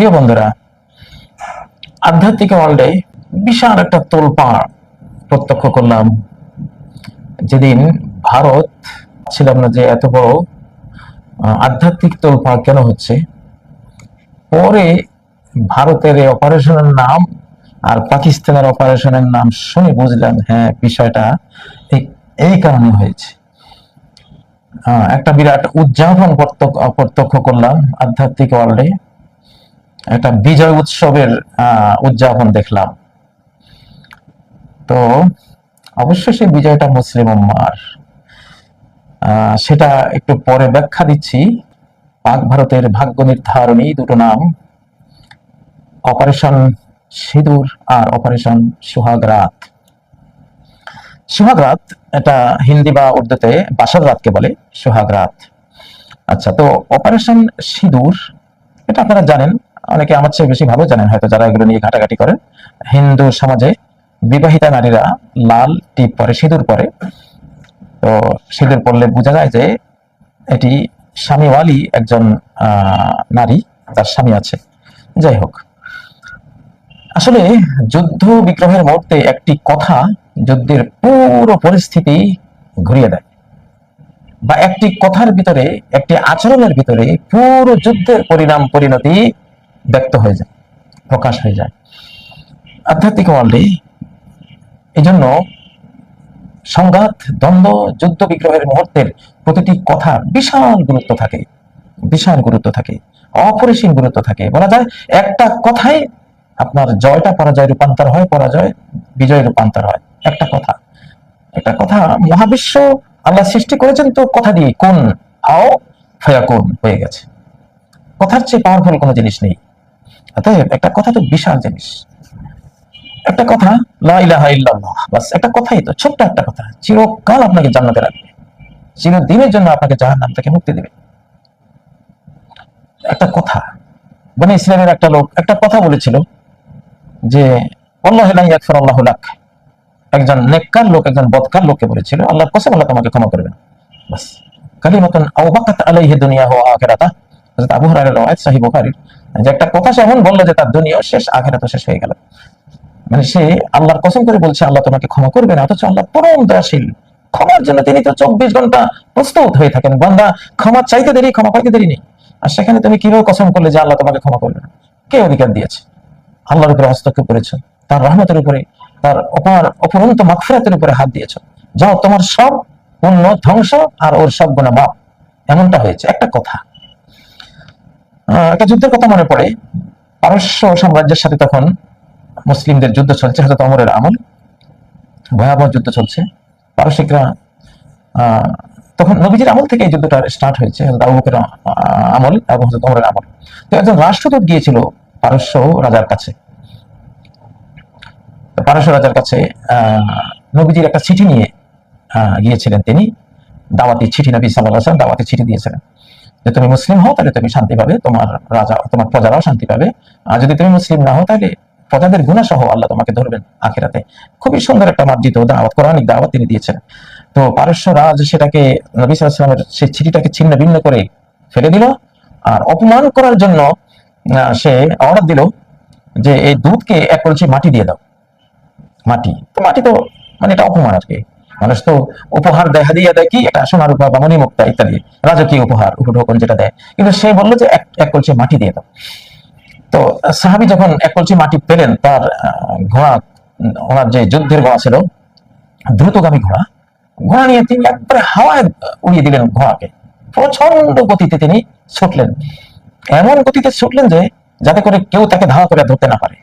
প্রিয় বন্ধুরা, আধ্যাত্মিক ওয়ার্ল্ডে বিশাল একটা তোলপাড় প্রত্যক্ষ করলাম। যেদিন ভারত ছিলাম না যে এত বড় আধ্যাত্মিক তোলপাড় কেন হচ্ছে? পরে ভারতের এই অপারেশনের নাম আর পাকিস্তানের অপারেশনের নাম শুনে বুঝলাম হ্যাঁ বিষয়টা ঠিক এই কারণে হয়েছে। একটা বিরাট উদযাপন প্রত্যক্ষ করলাম আধ্যাত্মিক ওয়ার্ল্ডে একটা বিজয় উৎসবের উদযাপন দেখলাম। তো অবশ্যই সেই বিজয়টা মুসলিম উম্মার। সেটা একটু পরে ব্যাখ্যা দিচ্ছি। পাক ভারতের ভাগ্য নির্ধারণী দুটো নাম। অপারেশন সিঁদুর আর অপারেশন সুহাগ রাত সুহাগ রাত এটা হিন্দি বা উর্দুতে বাসার রাতকে বলে সুহাগ রাত আচ্ছা তো অপারেশন সিঁদুর, এটা আপনারা জানেন অনেকে আমার চেয়ে বেশি ভালো জানেন, হয়তো যারা এগুলো নিয়ে ঘাটাঘাটি করেন। হিন্দু সমাজে বিবাহিতা নারীরা লাল, টিপ পরে, সিঁদুর পরে। তো সিঁদুর পরলে বোঝা যায় যে এটি স্বামীওয়ালি একজন নারী, তার স্বামী আছে। যাই হোক। আসলে যুদ্ধ বিগ্রহের মুহূর্তে একটি কথা যুদ্ধের পুরো পরিস্থিতি ঘুরিয়ে দেয়। বা একটি কথার ভিতরে, একটি আচরণের ভিতরে পুরো যুদ্ধের পরিণাম, পরিণতি ব্যক্ত হয়ে যায়, প্রকাশ হয়ে যায়। আধ্যাত্মিক ওয়ার্ল্ডে এই জন্য সংঘাত, দ্বন্দ্ব, যুদ্ধ, বিগ্রহের মুহূর্তের প্রতিটি কথা বিশাল গুরুত্ব থাকে, বিশাল গুরুত্ব থাকে, অপরিসীম গুরুত্ব থাকে। বলা যায়, একটা কথাই আপনার জয়টা পরাজয় রূপান্তর হয়, পরাজয় বিজয় রূপান্তর হয়। একটা কথা একটা কথা মহাবিশ্ব আল্লাহ সৃষ্টি করেছেন তো কথা দিয়ে, কোন, হাও ফয়াকুন হয়ে গেছে। কথার চেয়ে পাওয়ারফুল কোনো জিনিস নেই। অতএব একটা কথা তো বিশাল জিনিস। একটা কথা, লা ইলাহা ইল্লাল্লাহ, বাস একটা কথাই তো, ছোট্ট একটা কথা। চিরকাল আপনাকে জান্নাতে রাখবে। চিরদিনের জন্য আপনাকে জাহান্নাম থেকে মুক্তি দেবে। একটা কথা মানে ইসলামের একটা লোক একটা কথা বলেছিল যে আল্লাহ লা ইয়াগফির আল্লাহু লাক। একজন নেককার লোক, একজন বদকার লোককে বলেছিল, আল্লাহর কসম, আল্লাহ তোমাকে ক্ষমা করবেন। বাস, কালিমাতুন আও বাকাত আলাইহি দুনিয়াহু ওয়া আখিরাতা। হযরত আবু হুরায়রার রওয়ায়াত সহিহ বুখারীর যে একটা কথা সে এমন বলল যে তার দুনিয়াও শেষ, আখিরাতও শেষ হয়ে গেল। মানে সে আল্লাহর কসম করে বলছে, আল্লাহ তোমাকে ক্ষমা করবে না অথচ আল্লাহ পরম দয়াশীল। ক্ষমার জন্য তিনি তো চব্বিশ ঘণ্টা প্রস্তুত হয়ে থাকেন। বান্দা, ক্ষমা চাইতে দেরি, ক্ষমা পাইতে দেরি নেই। আর সেখানে তুমি কীভাবে কসম করলে যে আল্লাহ তোমাকে ক্ষমা করবে না কে অধিকার দিয়েছে? আল্লাহর উপরে হস্তক্ষেপ করেছ। তার রহমতের উপরে, তার অপার অপরন্ত মাগফিরাতের উপরে হাত দিয়েছ। যাও, তোমার সব পুণ্য ধ্বংস আর ওর সব গুণা মাপ এমনটা হয়েছে। একটা কথা। একটা যুদ্ধের কথা মনে পড়ে। পারস্য সাম্রাজ্যের সাথে তখন মুসলিমদের যুদ্ধ চলছে হয়তো অমরের আমল। ভয়াবহ যুদ্ধ চলছে। পারসিকরা তখন নবীজির আমল থেকে এই যুদ্ধটা স্টার্ট হয়েছে, হযরত আবু আমল এবং হযরত ওমরের আমল। তো একজন রাষ্ট্রদূত গিয়েছিল পারস্য রাজার কাছে। পারস্য রাজার কাছে নবীজির একটা চিঠি নিয়ে গিয়েছিলেন তিনি। দাওয়াতি চিঠি, নবী সাল্লাহ দাওয়াতি চিঠি দিয়েছিলেন। যে তুমি মুসলিম হও, তাহলে তুমি শান্তি পাবে, তোমার রাজা, তোমার প্রজারাও শান্তি পাবে। আর যদি তুমি মুসলিম না হও, তাহলে প্রজাদের গুণা সহ আল্লাহ তোমাকে ধরবেন আখেরাতে। খুবই সুন্দর একটা মার্জিত দাওয়াত, কোরআনিক দাওয়াত তিনি দিয়েছেন। তো পারস্য রাজ সেটাকে, নবী সাল্লামের সেই চিঠিটাকে ছিন্ন ভিন্ন করে ফেলে দিল আর অপমান করার জন্য সে অর্ডার দিল যে এই দুধকে এক কলসি মাটি দিয়ে দাও। মাটি। তো মাটি তো মানে এটা অপমান আর কি। মানুষ তো উপহার দেখা দিয়ে দেয় কি? এটা সোনার উপহার বা মণিমুক্তা ইত্যাদি, রাজকীয় উপহার, উপঢৌকন যেটা দেয়। কিন্তু সে বলল যে এক কলসি মাটি দিয়ে দাও। তো সাহাবি যখন এক কলসি মাটি পেলেন, তার ঘোড়া, ওনার যে যুদ্ধের ঘোড়া ছিল, দ্রুতগামী ঘোড়া ঘোড়া নিয়ে তিনি একবারে হাওয়ায় উড়িয়ে দিলেন ঘোড়াকে। প্রচণ্ড গতিতে তিনি ছুটলেন। এমন গতিতে ছুটলেন যে যাতে করে কেউ তাকে ধাওয়া করে ধরতে না পারে।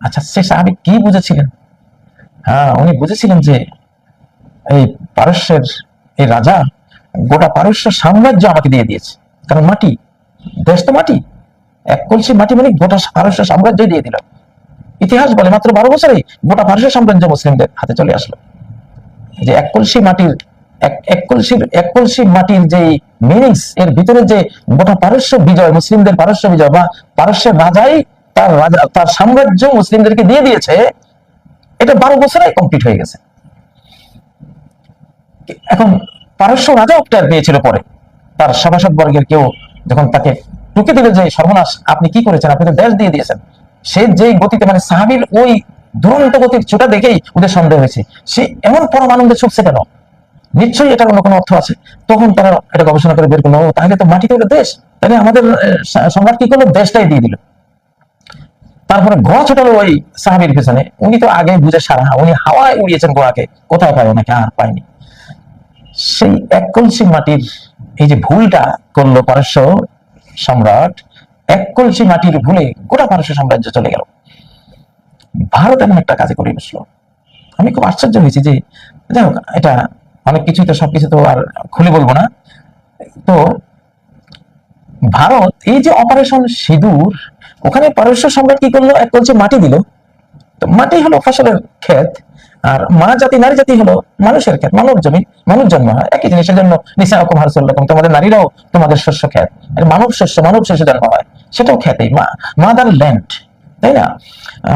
আচ্ছা সে সাহাবি কি বুঝেছিলেন? হ্যাঁ উনি বুঝেছিলেন যে এই পারস্যের, এই রাজা গোটা পারস্য সাম্রাজ্য আমাকে দিয়ে দিয়েছে। কারণ মাটি, দেশ তো মাটি। এক কলসি মাটি মানে গোটা পারস্য সাম্রাজ্য দিয়ে দিল। ইতিহাস বলে মাত্র বারো বছরে গোটা পারস্য সাম্রাজ্য মুসলিমদের হাতে চলে আসলো। যে এক কলসি মাটির, এক কলসির এক কলসি মাটির যে মিনিংস এর ভিতরে যে গোটা পারস্য বিজয়, মুসলিমদের পারস্য বিজয় বা পারস্যের রাজাই তার রাজা, তার সাম্রাজ্য মুসলিমদেরকে দিয়ে দিয়েছে, এটা বারো বছরে কমপ্লিট হয়ে গেছে। এখন পারস্য রাজা অক্টার পেয়েছিল পরে। তার সভাসদ বর্গের কেউ যখন তাকে টুকে দিল যে, সর্বনাশ, আপনি কি করেছেন? আপনি তো দেশ দিয়ে দিয়েছেন। সে যে গতিতে মানে সাহাবির ওই দুরন্ত গতির ছোটা দেখেই ওদের সন্দেহ হয়েছে। সে এমন পরম আনন্দে ছুটছে কেন? নিশ্চয়ই এটার অন্য কোনো অর্থ আছে। তখন তারা এটা গবেষণা করে বের করল তাহলে তো মাটিতে হলো দেশ। তাহলে আমাদের সম্রাট কি করল? দেশটাই দিয়ে দিল। তারপরে গোয়া ছোটালো ওই সাহাবির পেছনে। উনি তো আগে বুঝে সারা, উনি হাওয়ায় উড়িয়েছেন গোয়াকে। কোথায় পায় ওনাকে, আর পায়নি। সেই এক কলসি মাটির এই যে ভুলটা করল পারস্য সম্রাট এক কলসি মাটির ভুলে গোটা পারস্য সাম্রাজ্য চলে গেল। ভারত এমন একটা কাজে করে বসল। আমি খুব আশ্চর্য হয়েছি যে, যাই হোক, এটা অনেক কিছুই তো, সবকিছু তো আর খুলে বলব না। তো ভারত এই যে অপারেশন সিঁদুর, ওখানে পারস্য সম্রাট কি করল? এক কলসি মাটি দিল। তো মাটি হলো ফসলের ক্ষেত, আর মা জাতি, নারী জাতি হলো মানুষের ক্ষেত, মানব জমি মানুষ জন্ম হয়। একই জিনিসের জন্য নিশা রকম হারসুল্লাহ তোমাদের নারীরাও তোমাদের শস্য ক্ষেত। মানব শস্য মানব শস্য জন্ম হয়। সেটাও খ্যাতেই মা মাদার ল্যান্ড তাই না?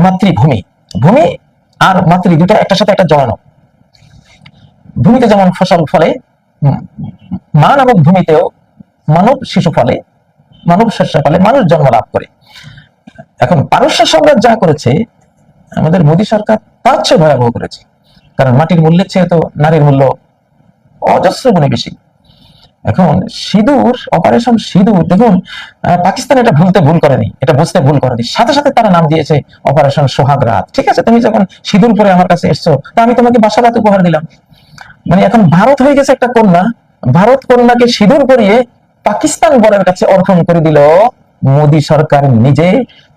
মাতৃভূমি। ভূমি আর মাতৃ দুটা একটার সাথে একটা জড়ানো। ভূমিতে যেমন ফসল ফলে মা নামক ভূমিতেও মানব শিশু ফলে, মানব শস্য ফলে মানুষ জন্ম লাভ করে। এখন পারস্য সম্রাট যা করেছে আমাদের মোদী সরকার তার চেয়ে ভয়াবহ করেছে। কারণ মাটির মূল্যের চেয়ে তো নারীর মূল্য অজস্র গুণে বেশি। এখন সিঁদুর অপারেশন সিঁদুর, দেখুন পাকিস্তান এটা ভুলতে ভুল করেনি, এটা বুঝতে ভুল করেনি। সাথে সাথে তারা নাম দিয়েছে অপারেশন সোহাগ রাত। ঠিক আছে, তুমি যখন সিঁদুর পরে আমার কাছে এসছো, তা আমি তোমাকে বাসা বাসারাত উপহার দিলাম। মানে এখন ভারত হয়ে গেছে একটা কন্যা, ভারত কন্যাকে সিঁদুর পরিয়ে পাকিস্তান বরের কাছে অর্পণ করে দিল মোদী সরকার নিজে।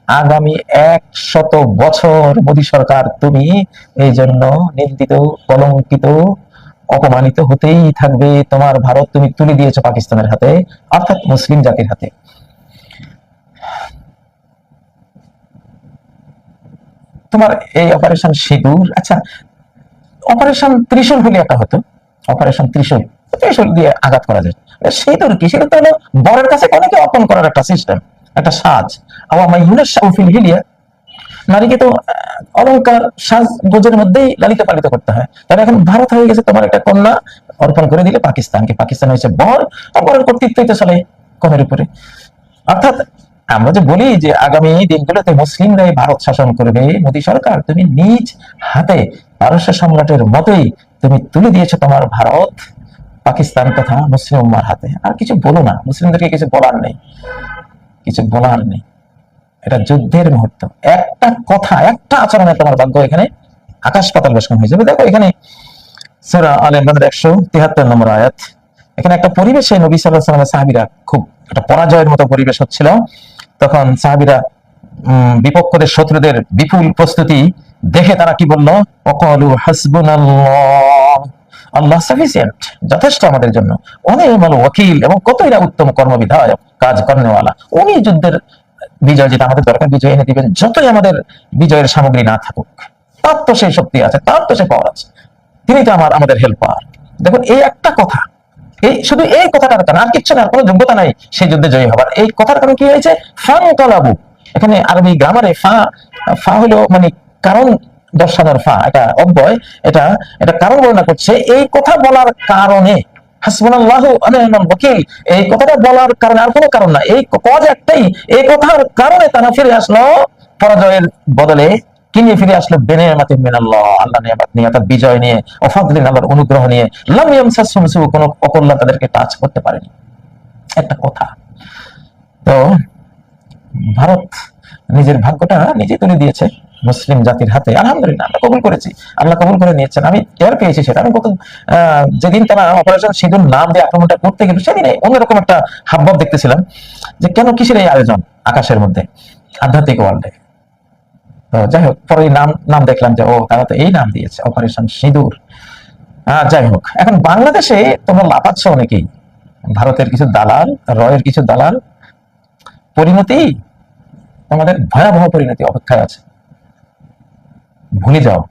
আগামী এক শত বছর মোদী সরকার তুমি এই জন্য নিন্দিত, কলঙ্কিত, অপমানিত হতেই থাকবে। তোমার ভারত তুমি তুলে দিয়েছ পাকিস্তানের হাতে, অর্থাৎ মুসলিম জাতির হাতে। তোমার এই অপারেশন সিঁদুর আচ্ছা অপারেশন ত্রিশূল হলে একটা হতো। অপারেশন ত্রিশূল ত্রিশূল দিয়ে আঘাত করা যায়। সিঁদুর কি? সেটা তো হলো বরের কাছে অনেকে অর্পণ করার একটা সিস্টেম একটা সাজ। আবার মাইহুনাস শাউফিল হিলিয়া। নারীকে তো আহ, অলংকার সাজ গোজের মধ্যেই লালিত পালিত করতে হয়। তাহলে এখন ভারত হয়ে গেছে তোমার একটা কন্যা অর্পণ করে দিলে পাকিস্তানকে। পাকিস্তান হয়েছে বর আর বরের কর্তৃত্বই তো চলে কমের উপরে। অর্থাৎ আমরা যে বলি যে আগামী দিনগুলোতে মুসলিমরাই ভারত শাসন করবে মোদী সরকার তুমি নিজ হাতে পারস্য সম্রাটের মতোই তুমি তুলে দিয়েছ তোমার ভারত পাকিস্তান তথা মুসলিম উম্মার হাতে। আর কিছু বলো না মুসলিমদেরকে কিছু বলার নেই। কিছু বলার নেই। এটা যুদ্ধের মুহূর্ত। একটা কথা, একটা আচরণে তোমার ভাগ্য এখানে আকাশ পাতাল বেশন হয়ে যাবে দেখো, এখানে সুরা আল একশো তিহাত্তর নম্বর আয়াত। এখানে একটা পরিবেশে নবী সাল্লাহ সাল্লামের সাহাবিরা খুব একটা পরাজয়ের মতো পরিবেশ হচ্ছিল। তখন সাহাবিরা বিপক্ষদের শত্রুদের বিপুল প্রস্তুতি দেখে তারা কি বলল? অকলু হাসবুনাল্লাহ। আল্লাহ সাফিসিয়েন্ট যথেষ্ট আমাদের জন্য। অনেক ভালো ওকিল এবং কতই না উত্তম কর্মবিধায়ক, কাজ করেনেওয়ালা। উনি যুদ্ধের বিজয় যেটা আমাদের দরকার, বিজয় এনে দিবেন, যতই আমাদের বিজয়ের সামগ্রী না থাকুক। তার তো সেই শক্তি আছে, তার তো সেই পাওয়ার আছে। তিনি তো আমার, আমাদের হেল্পার দেখুন, এই একটা কথা, এই শুধু এই কথাটার কারণে, আর কিচ্ছু না কোনো যোগ্যতা নাই সেই যুদ্ধে জয়ী হবার। এই কথার কারণে কি হয়েছে? ফান তলাবু এখানে আরবি গ্রামারে ফা ফা হলো মানে কারণ দর্শানোর ফা, এটা অব্যয়, এটা এটা কারণ বর্ণনা করছে, এই কথা বলার কারণে এই কথাটা বলার কারণে আর কোনো কারণ না এই কজ একটাই, এই কথার কারণে তারা ফিরে আসলো, পরাজয়ের বদলে ফিরে আসলো আল্লাহ নিয়ামত নিয়ে, অর্থাৎ বিজয় নিয়ে অফাদলিন আল্লাহর অনুগ্রহ নিয়ে, লাম ইয়ামসাসহুম কোনো অকল্যাণ তাদেরকে টাচ করতে পারেনি। একটা কথা, তো, ভারত নিজের ভাগ্যটা নিজে তুলে দিয়েছে। মুসলিম জাতির হাতে। আলহামদুলিল্লাহ আমরা কবুল করেছি। আল্লাহ কবুল করে নিয়েছেন। আমি টের পেয়েছি সেটা। আমি আহ, যেদিন তারা অপারেশন সিঁদুর নাম দিয়ে আক্রমণটা করতে গেল সেদিনে অন্যরকম একটা হাবভাব দেখতেছিলাম যে কেন কিসের এই আয়োজন আকাশের মধ্যে আধ্যাত্মিক ওয়ার্ল্ডে তো যাই হোক পরে নাম নাম দেখলাম যে ও তারা তো এই নাম দিয়েছে অপারেশন সিঁদুর আহ, যাই হোক এখন বাংলাদেশে তোমরা লাফাচ্ছ অনেকেই। ভারতের কিছু দালাল রয়ের কিছু দালাল পরিণতি তোমাদের ভয়াবহ পরিণতি অপেক্ষায় আছে। ভুলে যাও।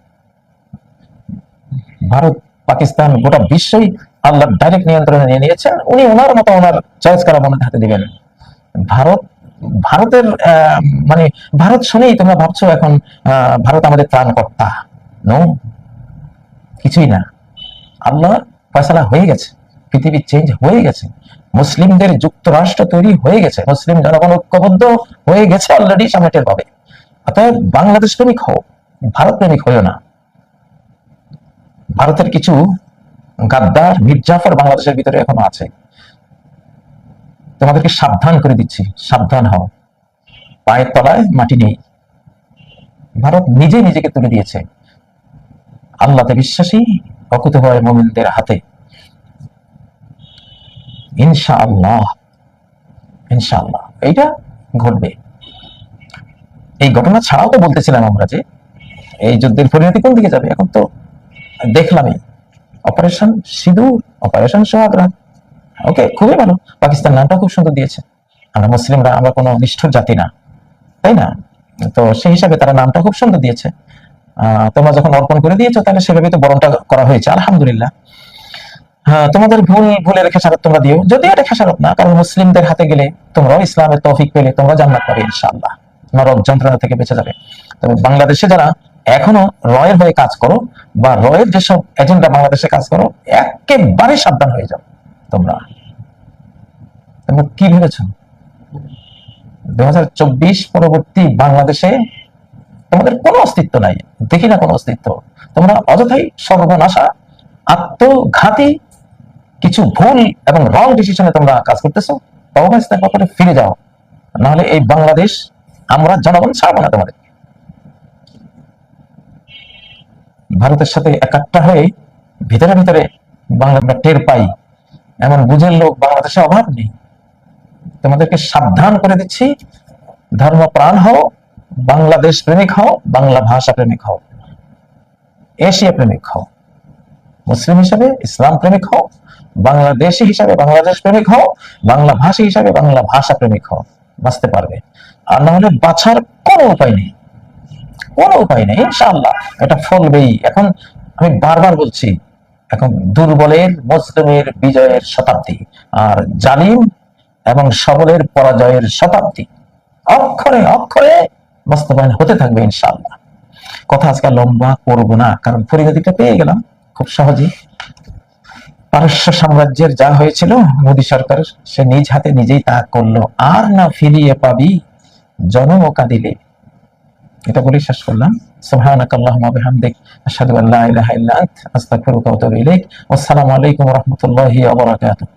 ভারত, পাকিস্তান, গোটা বিশ্বই আল্লাহ ডাইরেক্ট নিয়ন্ত্রণে নিয়ে নিয়েছেন। উনি ওনার মতো ওনার চয়েস করা মনে হাতে দিবেন। ভারত, ভারতের মানে ভারত শুনেই তোমরা ভাবছ এখন ভারত আমাদের ত্রাণকর্তা। নো কিছুই না। আল্লাহ ফয়সালা হয়ে গেছে। পৃথিবী চেঞ্জ হয়ে গেছে। মুসলিমদের যুক্তরাষ্ট্র তৈরি হয়ে গেছে। মুসলিম জনগণ ঐক্যবদ্ধ হয়ে গেছে অলরেডি সামনে টের পাবে অতএব বাংলাদেশ প্রেমিক হও। ভারত প্রেমিক হইও না। ভারতের কিছু গাদ্দার মির্জাফর বাংলাদেশের ভিতরে এখনও আছে। তোমাদেরকে সাবধান করে দিচ্ছি, সাবধান হও। পায়ের তলায় মাটি নেই। ভারত নিজে নিজেকে তুলে দিয়েছে। আল্লাহতে বিশ্বাসী, অকুত হয় মোমিনদের হাতে। ইনশাআল্লাহ ইনশাআল্লাহ। এইটা ঘটবে। এই ঘটনা ছাড়াও তো বলতেছিলাম আমরা যে এই যুদ্ধের পরিণতি কোন দিকে যাবে? এখন তো দেখলামই। অপারেশন সিঁদুর অপারেশন সোহাগরা। ওকে খুবই ভালো। পাকিস্তান নামটা খুব সুন্দর দিয়েছে। আমরা মুসলিমরা, আমরা কোনো নিষ্ঠুর জাতি না। তাই না? তো সেই হিসাবে তারা নামটা খুব সুন্দর দিয়েছে। তোমরা যখন অর্পণ করে দিয়েছ, তাহলে সেভাবে তো বরণটা করা হয়েছে। আলহামদুলিল্লাহ। হ্যাঁ তোমাদের ভুল ভুলের খেসারত তোমরা দিও। যদি এটা খেসারত না, কারণ মুসলিমদের হাতে গেলে তোমরাও ইসলামের তৌফিক পেলে, তোমরা জান্নাত পাবে ইনশাআল্লাহ। নরক যন্ত্রণা থেকে বেঁচে যাবে। তবে বাংলাদেশে যারা এখনও রয়ের হয়ে কাজ করো বা রয়ের যেসব এজেন্ডা বাংলাদেশে কাজ করো, একেবারে সাবধান হয়ে যাও তোমরা। কি ভেবেছ? দু হাজার চব্বিশ পরবর্তী বাংলাদেশে তোমাদের কোনো অস্তিত্ব নাই, দেখি না কোনো অস্তিত্ব। তোমরা অযথাই সর্বনাশা, আত্মঘাতী, কিছু ভুল এবং রং ডিসিশনে তোমরা কাজ করতেছো, তবে ফিরে যাও। নাহলে এই বাংলাদেশ আমরা জনগণ ছাড়বো না তোমাদের। ভারতের সাথে একাত্তা হয়ে ভিতরে ভিতরে বাংলা টের পাই। এমন বুঝের লোক বাংলাদেশে অভাব নেই। তোমাদেরকে সাবধান করে দিচ্ছি, ধর্ম প্রাণ হও, বাংলাদেশ প্রেমিক হও, বাংলা ভাষা প্রেমিক হও, এশিয়া প্রেমিক হও, মুসলিম হিসাবে ইসলাম প্রেমিক হও, বাংলাদেশি হিসাবে বাংলাদেশ প্রেমিক হও, বাংলা ভাষী হিসাবে বাংলা ভাষা প্রেমিক হও, বাঁচতে পারবে। আর না হলে বাঁচার কোনো উপায় নেই। কোনো উপায় নেই, ইনশাআল্লাহ। এটা ফলবেই। এখন আমি বারবার বলছি, এখন দুর্বলের মুসলিমের বিজয়ের শতাব্দী আর জালিম এবং সবলের পরাজয়ের শতাব্দী। অক্ষরে অক্ষরে বাস্তবায়ন হতে থাকবে, ইনশাআল্লাহ। কথা আজকে লম্বা করব না, কারণ পরিণতিটা পেয়ে গেলাম, খুব সহজেই। পারস্য সাম্রাজ্যের যা হয়েছিল, মোদী সরকার সে নিজ হাতে নিজেই তা করল। আর না ফিরিয়ে পাবি জনম ও কাঁদিলে এটা বলেই শেষ করলাম। সুবহানাক আল্লাহুম্মা বিহামদিক, আশহাদু আল্লা ইলাহা ইল্লা আনত, আস্তাগফিরুকা ওয়া আতুবু ইলাইক। ওয়াসসালামু আলাইকুম ওয়া রাহমাতুল্লাহি ওয়া বারাকাতুহু।